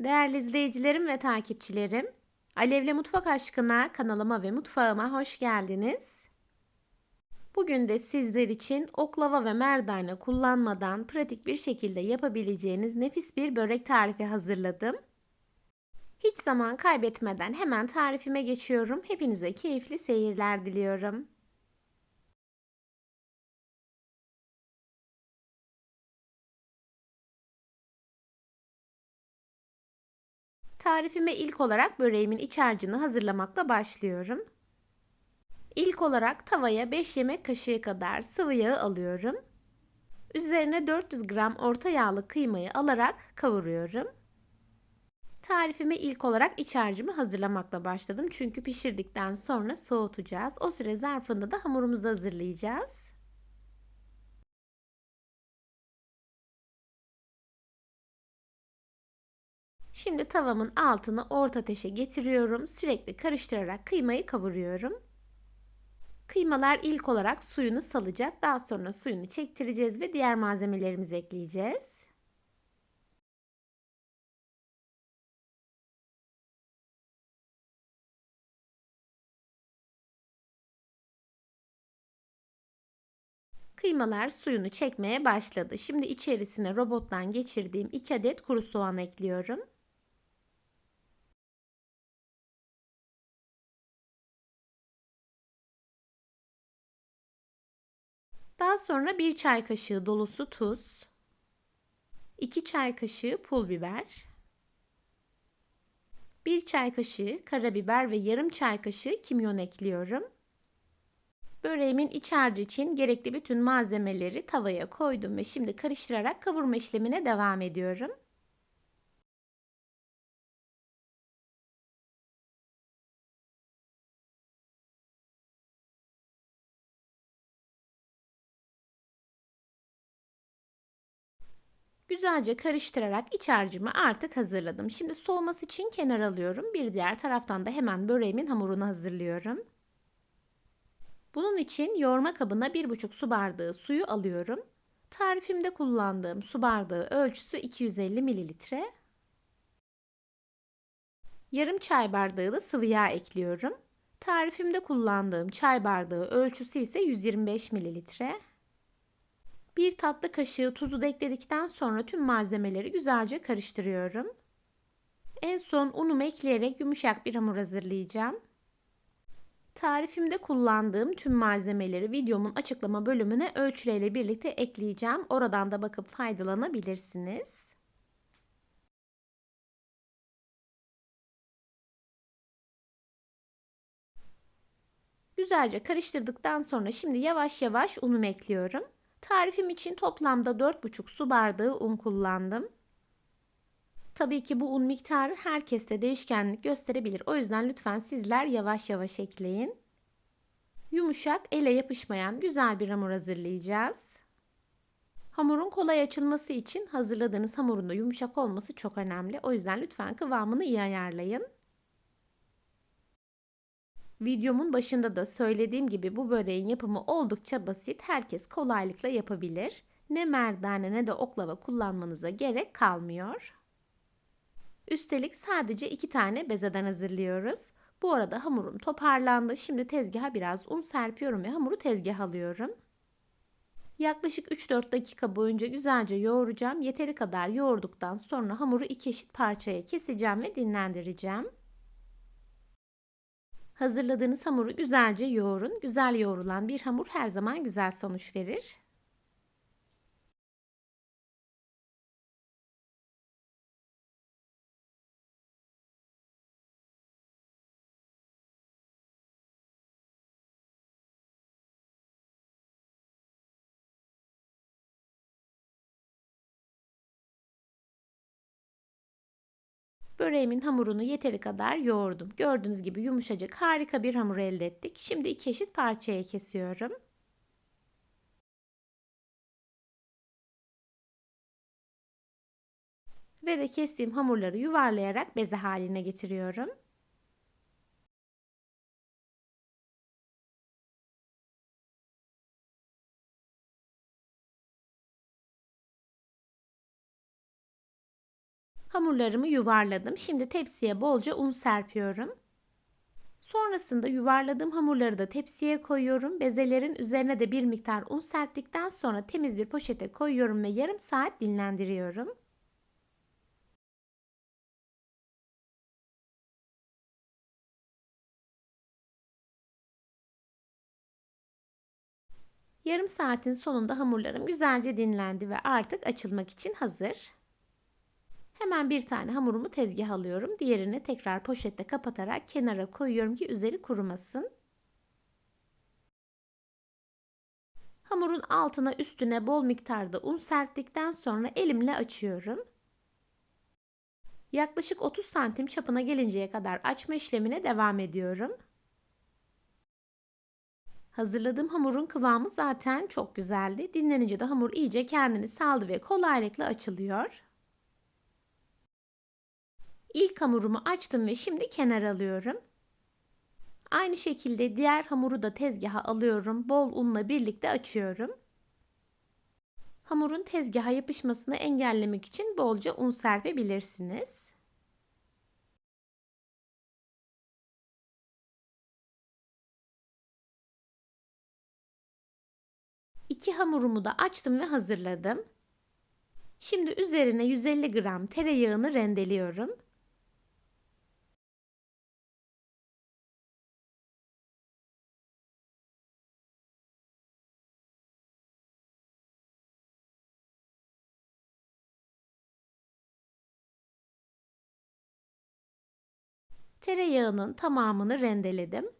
Değerli izleyicilerim ve takipçilerim, Alevle Mutfak Aşkına kanalıma ve mutfağıma hoş geldiniz. Bugün de sizler için oklava ve merdane kullanmadan pratik bir şekilde yapabileceğiniz nefis bir börek tarifi hazırladım. Hiç zaman kaybetmeden hemen tarifime geçiyorum. Hepinize keyifli seyirler diliyorum. Tarifime ilk olarak böreğimin iç harcını hazırlamakla başlıyorum. İlk olarak tavaya 5 yemek kaşığı kadar sıvı yağı alıyorum. Üzerine 400 gram orta yağlı kıymayı alarak kavuruyorum. Tarifime ilk olarak iç harcımı hazırlamakla başladım. Çünkü pişirdikten sonra soğutacağız. O süre zarfında da hamurumuzu hazırlayacağız. Şimdi tavamın altını orta ateşe getiriyorum. Sürekli karıştırarak kıymayı kavuruyorum. Kıymalar ilk olarak suyunu salacak. Daha sonra suyunu çektireceğiz ve diğer malzemelerimizi ekleyeceğiz. Kıymalar suyunu çekmeye başladı. Şimdi içerisine robottan geçirdiğim 2 adet kuru soğan ekliyorum. Daha sonra 1 çay kaşığı dolusu tuz, 2 çay kaşığı pul biber, 1 çay kaşığı karabiber ve yarım çay kaşığı kimyon ekliyorum. Böreğimin iç harcı için gerekli bütün malzemeleri tavaya koydum ve şimdi karıştırarak kavurma işlemine devam ediyorum. Güzelce karıştırarak iç harcımı artık hazırladım. Şimdi soğuması için kenar alıyorum. Bir diğer taraftan da hemen böreğimin hamurunu hazırlıyorum. Bunun için yoğurma kabına 1,5 su bardağı suyu alıyorum. Tarifimde kullandığım su bardağı ölçüsü 250 mililitre. Yarım çay bardağı da sıvı yağ ekliyorum. Tarifimde kullandığım çay bardağı ölçüsü ise 125 mililitre. Bir tatlı kaşığı tuzu da ekledikten sonra tüm malzemeleri güzelce karıştırıyorum. En son unumu ekleyerek yumuşak bir hamur hazırlayacağım. Tarifimde kullandığım tüm malzemeleri videomun açıklama bölümüne ölçüleriyle birlikte ekleyeceğim. Oradan da bakıp faydalanabilirsiniz. Güzelce karıştırdıktan sonra şimdi yavaş yavaş unumu ekliyorum. Tarifim için toplamda 4,5 su bardağı un kullandım. Tabii ki bu un miktarı herkeste değişkenlik gösterebilir. O yüzden lütfen sizler yavaş yavaş ekleyin. Yumuşak, ele yapışmayan güzel bir hamur hazırlayacağız. Hamurun kolay açılması için hazırladığınız hamurun da yumuşak olması çok önemli. O yüzden lütfen kıvamını iyi ayarlayın. Videomun başında da söylediğim gibi bu böreğin yapımı oldukça basit. Herkes kolaylıkla yapabilir. Ne merdane ne de oklava kullanmanıza gerek kalmıyor. Üstelik sadece iki tane bezeden hazırlıyoruz. Bu arada hamurum toparlandı. Şimdi tezgaha biraz un serpiyorum ve hamuru tezgah alıyorum. Yaklaşık 3-4 dakika boyunca güzelce yoğuracağım. Yeteri kadar yoğurduktan sonra hamuru iki eşit parçaya keseceğim ve dinlendireceğim. Hazırladığınız hamuru güzelce yoğurun. Güzel yoğrulan bir hamur her zaman güzel sonuç verir. Böreğimin hamurunu yeteri kadar yoğurdum. Gördüğünüz gibi yumuşacık harika bir hamur elde ettik. Şimdi iki eşit parçaya kesiyorum. Ve de kestiğim hamurları yuvarlayarak beze haline getiriyorum. Hamurlarımı yuvarladım. Şimdi tepsiye bolca un serpiyorum. Sonrasında yuvarladığım hamurları da tepsiye koyuyorum. Bezelerin üzerine de bir miktar un serptikten sonra temiz bir poşete koyuyorum ve yarım saat dinlendiriyorum. Yarım saatin sonunda hamurlarım güzelce dinlendi ve artık açılmak için hazır. Hemen bir tane hamurumu tezgah alıyorum. Diğerini tekrar poşette kapatarak kenara koyuyorum ki üzeri kurumasın. Hamurun altına üstüne bol miktarda un serptikten sonra elimle açıyorum. Yaklaşık 30 santim çapına gelinceye kadar açma işlemine devam ediyorum. Hazırladığım hamurun kıvamı zaten çok güzeldi. Dinlenince de hamur iyice kendini saldı ve kolaylıkla açılıyor. İlk hamurumu açtım ve şimdi kenara alıyorum. Aynı şekilde diğer hamuru da tezgaha alıyorum. Bol unla birlikte açıyorum. Hamurun tezgaha yapışmasını engellemek için bolca un serpebilirsiniz. İki hamurumu da açtım ve hazırladım. Şimdi üzerine 150 gram tereyağını rendeliyorum. Tereyağının tamamını rendeledim.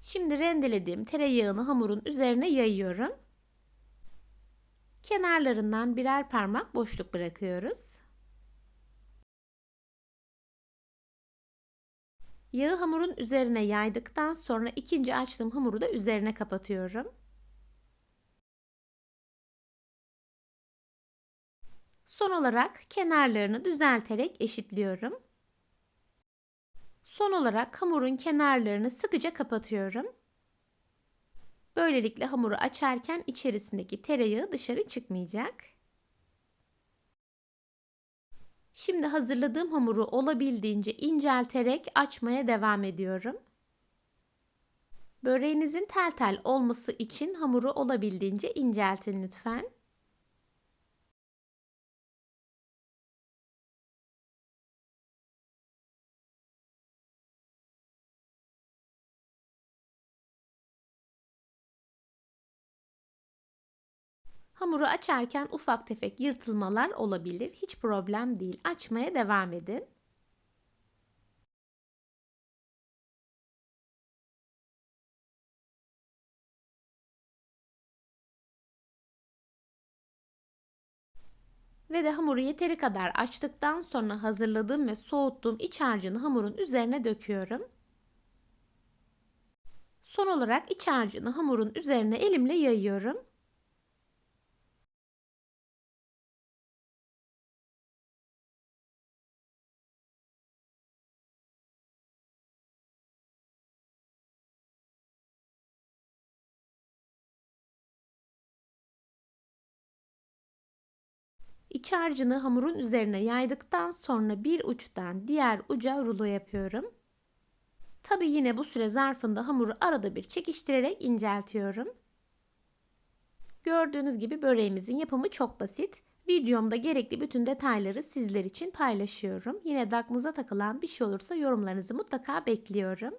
Şimdi rendelediğim tereyağını hamurun üzerine yayıyorum. Kenarlarından birer parmak boşluk bırakıyoruz. Yağı hamurun üzerine yaydıktan sonra ikinci açtığım hamuru da üzerine kapatıyorum. Son olarak kenarlarını düzelterek eşitliyorum. Son olarak hamurun kenarlarını sıkıca kapatıyorum. Böylelikle hamuru açarken içerisindeki tereyağı dışarı çıkmayacak. Şimdi hazırladığım hamuru olabildiğince incelterek açmaya devam ediyorum. Böreğinizin tel tel olması için hamuru olabildiğince inceltin lütfen. Hamuru açarken ufak tefek yırtılmalar olabilir. Hiç problem değil. Açmaya devam edin. Ve de hamuru yeteri kadar açtıktan sonra hazırladığım ve soğuttuğum iç harcını hamurun üzerine döküyorum. Son olarak iç harcını hamurun üzerine elimle yayıyorum. İç harcını hamurun üzerine yaydıktan sonra bir uçtan diğer uca rulo yapıyorum. Tabi yine bu süre zarfında hamuru arada bir çekiştirerek inceltiyorum. Gördüğünüz gibi böreğimizin yapımı çok basit. Videomda gerekli bütün detayları sizler için paylaşıyorum. Yine de aklınıza takılan bir şey olursa yorumlarınızı mutlaka bekliyorum.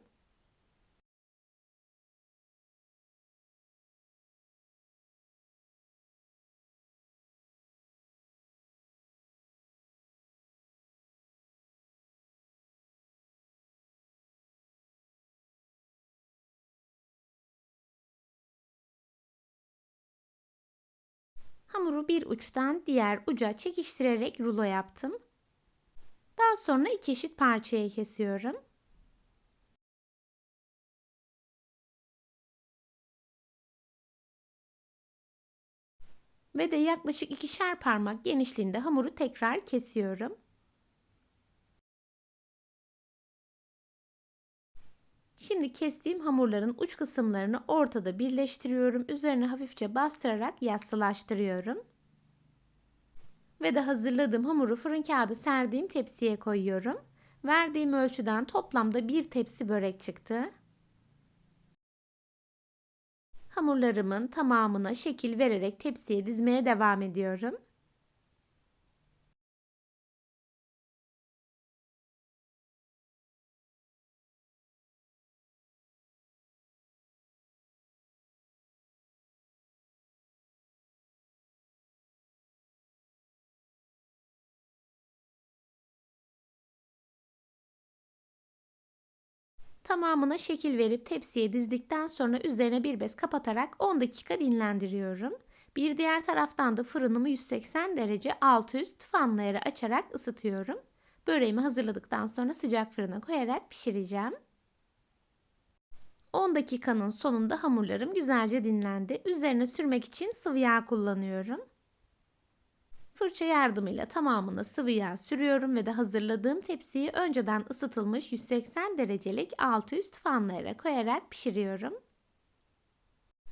Hamuru bir uçtan diğer uca çekiştirerek rulo yaptım. Daha sonra iki eşit parçaya kesiyorum. Ve de yaklaşık ikişer parmak genişliğinde hamuru tekrar kesiyorum. Şimdi kestiğim hamurların uç kısımlarını ortada birleştiriyorum. Üzerine hafifçe bastırarak yassılaştırıyorum. Ve de hazırladığım hamuru fırın kağıdı serdiğim tepsiye koyuyorum. Verdiğim ölçüden toplamda bir tepsi börek çıktı. Hamurlarımın tamamına şekil vererek tepsiye dizmeye devam ediyorum. Tamamına şekil verip tepsiye dizdikten sonra üzerine bir bez kapatarak 10 dakika dinlendiriyorum. Bir diğer taraftan da fırınımı 180 derece alt üst fanları açarak ısıtıyorum. Böreğimi hazırladıktan sonra sıcak fırına koyarak pişireceğim. 10 dakikanın sonunda hamurlarım güzelce dinlendi. Üzerine sürmek için sıvı yağ kullanıyorum. Fırça yardımıyla tamamını sıvı yağ sürüyorum ve de hazırladığım tepsiyi önceden ısıtılmış 180 derecelik alt üst fanlara koyarak pişiriyorum.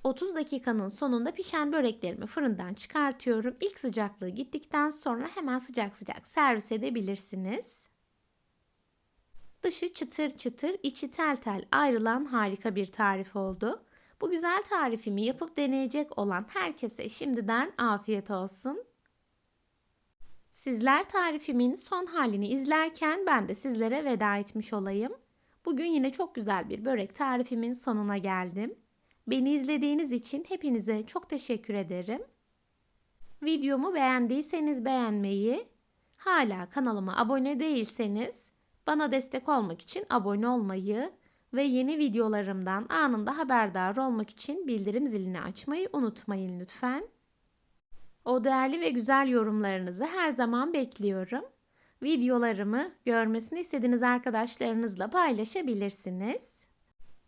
30 dakikanın sonunda pişen böreklerimi fırından çıkartıyorum. İlk sıcaklığı gittikten sonra hemen sıcak sıcak servis edebilirsiniz. Dışı çıtır çıtır, içi tel tel ayrılan harika bir tarif oldu. Bu güzel tarifimi yapıp deneyecek olan herkese şimdiden afiyet olsun. Sizler tarifimin son halini izlerken ben de sizlere veda etmiş olayım. Bugün yine çok güzel bir börek tarifimin sonuna geldim. Beni izlediğiniz için hepinize çok teşekkür ederim. Videomu beğendiyseniz beğenmeyi, hala kanalıma abone değilseniz bana destek olmak için abone olmayı ve yeni videolarımdan anında haberdar olmak için bildirim zilini açmayı unutmayın lütfen. O değerli ve güzel yorumlarınızı her zaman bekliyorum. Videolarımı görmesini istediğiniz arkadaşlarınızla paylaşabilirsiniz.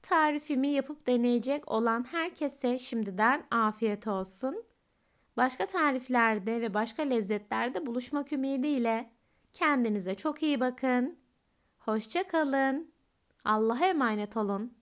Tarifimi yapıp deneyecek olan herkese şimdiden afiyet olsun. Başka tariflerde ve başka lezzetlerde buluşmak ümidiyle kendinize çok iyi bakın. Hoşça kalın. Allah'a emanet olun.